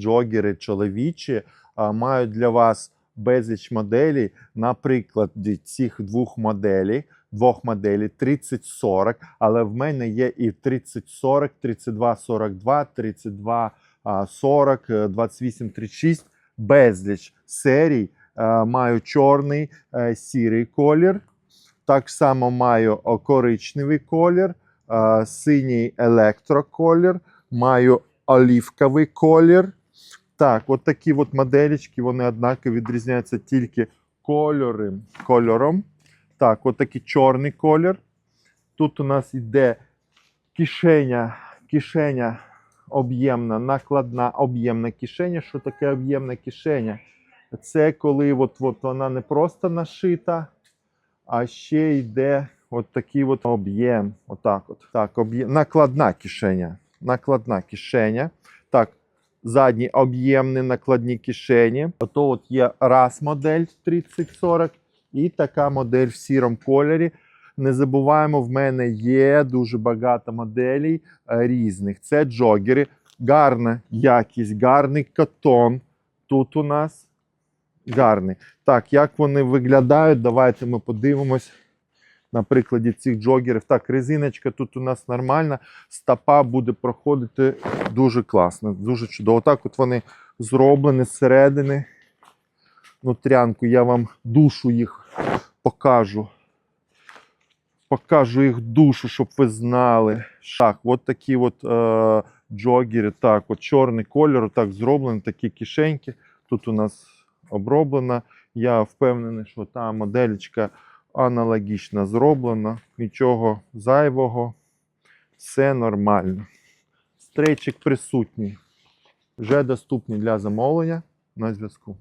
Джогери чоловічі мають для вас безліч моделей. Наприклад, цих двох моделей, двох моделей 3040, але в мене є і 3040, 3242, 3240, 2836, безліч серій. Маю чорний, е, сірий колір. Так само маю коричневий колір, синій електроколір, маю олівковий колір. Так, от такі от моделечки, вони однаково відрізняються тільки кольори, кольором. Так, от такий чорний колір. Тут у нас йде кишеня, кишеня об'ємна, накладна об'ємна кишеня. Що таке об'ємна кишеня? Це коли от, от вона не просто нашита, а ще йде от такий от об'єм. Отак от. Так, об'єм. Накладна кишеня. Накладна кишеня. Задні об'ємні накладні кишені. Ото от є раз модель 3040 і така модель в сірому кольорі. Не забуваємо, в мене є дуже багато моделей е, різних. Це джогери, гарна якість, гарний катон. Тут у нас гарний. Так, як вони виглядають, давайте ми подивимось на прикладі цих джогерів. Так, резиночка тут у нас нормальна, стопа буде проходити дуже класно, дуже чудово. Так, от вони зроблені зсередини. Нутрянку, я вам душу їх покажу. Покажу їх душу, щоб ви знали. Шах, от такі от е, джогери. Так, от чорний кольор, так зроблені, такі кишеньки. Тут у нас оброблена. Я впевнений, що та моделька аналогічно зроблено, Нічого зайвого. Все нормально. Стрейчик присутній. Вже доступний для замовлення на зв'язку.